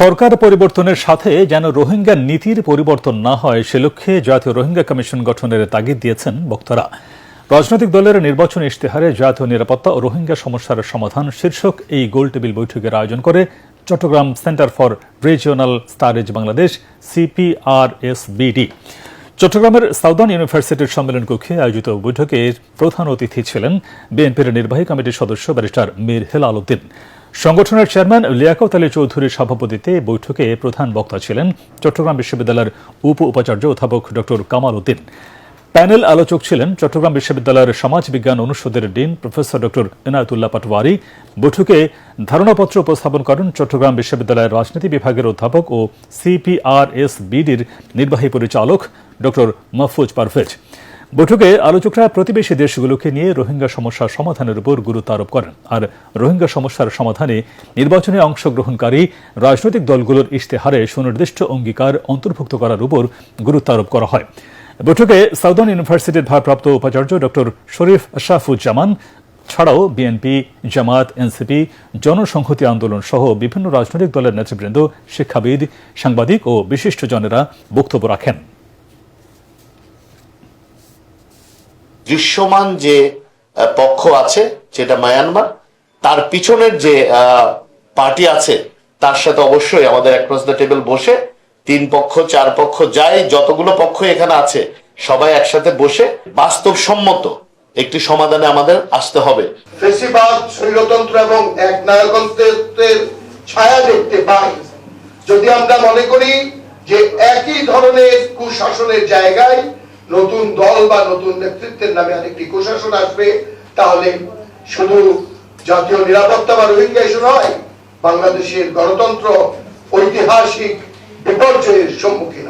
সরকার পরিবর্তনের সাথে যেন রোহিঙ্গা নীতির পরিবর্তন না হয়, সে লক্ষ্যে জাতীয় রোহিঙ্গা কমিশন গঠনের তাগিদ দিয়েছেন বক্তারা। রাজনৈতিক দলের নির্বাচন ইশতেহারে জাতীয় নিরাপত্তা ও রোহিঙ্গা সমস্যার সমাধান শীর্ষক এই গোলটেবিল বৈঠকের আয়োজন করে Chittagong centre for regional studies Bangladesh, CPRSBD. চট্টগ্রামের সাউদার্ন ইউনিভার্সিটির সম্মেলন কক্ষে আয়োজিত বৈঠকে প্রধান অতিথি ছিলেন বিএনপির নির্বাহী কমিটির সদস্য ব্যারিস্টার মীর হেলাল উদ্দিন। সংগঠনের চেয়ারম্যান লিয়াকত আলী চৌধুরীর সভাপতিতে বৈঠকে প্রধান বক্তা ছিলেন চট্টগ্রাম বিশ্ববিদ্যালয়ের উপ উপাচার্য অধ্যাপক ড কামাল উদ্দিন। প্যানেল আলোচক ছিলেন চট্টগ্রাম বিশ্ববিদ্যালয়ের সমাজ বিজ্ঞান অনুষদের ডিন প্রফেসর ড এনায়তুল্লাহ পাটওয়ারি বৈঠকে ধারণাপত্র উপস্থাপন করেন চট্টগ্রাম বিশ্ববিদ্যালয়ের রাজনীতি বিভাগের অধ্যাপক ও সিপিআরএস বিডির নির্বাহী পরিচালক ড মাহফুজ পারভেজ। বৈঠকে আলোচকরা প্রতিবেশী দেশগুলোকে নিয়ে রোহিঙ্গা সমস্যার সমাধানের উপর গুরুত্ব আরোপ করেন। আর রোহিঙ্গা সমস্যার সমাধানে নির্বাচনে অংশগ্রহণকারী রাজনৈতিক দলগুলোর ইশতেহারে সুনির্দিষ্ট অঙ্গীকার অন্তর্ভুক্ত করার উপর গুরুত্ব আরোপ করা হয়। বৈঠকে সাউদার্ন ইউনিভার্সিটির ভারপ্রাপ্ত উপাচার্য ড. শরীফ আশরাফুজ্জামান ছাড়াও বিএনপি জামাত এনসিপি জনসংহতি আন্দোলন সহ বিভিন্ন রাজনৈতিক দলের নেতৃবৃন্দ, শিক্ষাবিদ, সাংবাদিক ও বিশিষ্টজনেরা বক্তব্য রাখেন। দৃশ্যমান যে পক্ষ আছে, যেটা মায়ানমার, তার পিছনের যে পার্টি আছে, তার সাথে অবশ্যই আমাদের অ্যাক্রস দ্য টেবিল বসে, তিন পক্ষ, চার পক্ষ যাই যতগুলো পক্ষ এখানে আছে, সবাই একসাথে বসে, বাস্তবসম্মত একটি সমাধানে আমাদের আসতে হবে। ফেসিবাদ, স্বৈরতন্ত্র এবং এক নায়কত্বের ছায়া দেখতে পাই। যদি আমরা মনে করি যে একই ধরনের কুশাসনের জায়গায় নতুন দল বা নতুন নেতৃত্বের নামে আরেকটি কুশাসন আসবে, তাহলে শুধু জাতীয় নিরাপত্তা বা রোহিঙ্গা ইস্যু নয়, বাংলাদেশের গণতন্ত্র, ঐতিহাসিক বিপর্যয়ের সম্মুখীন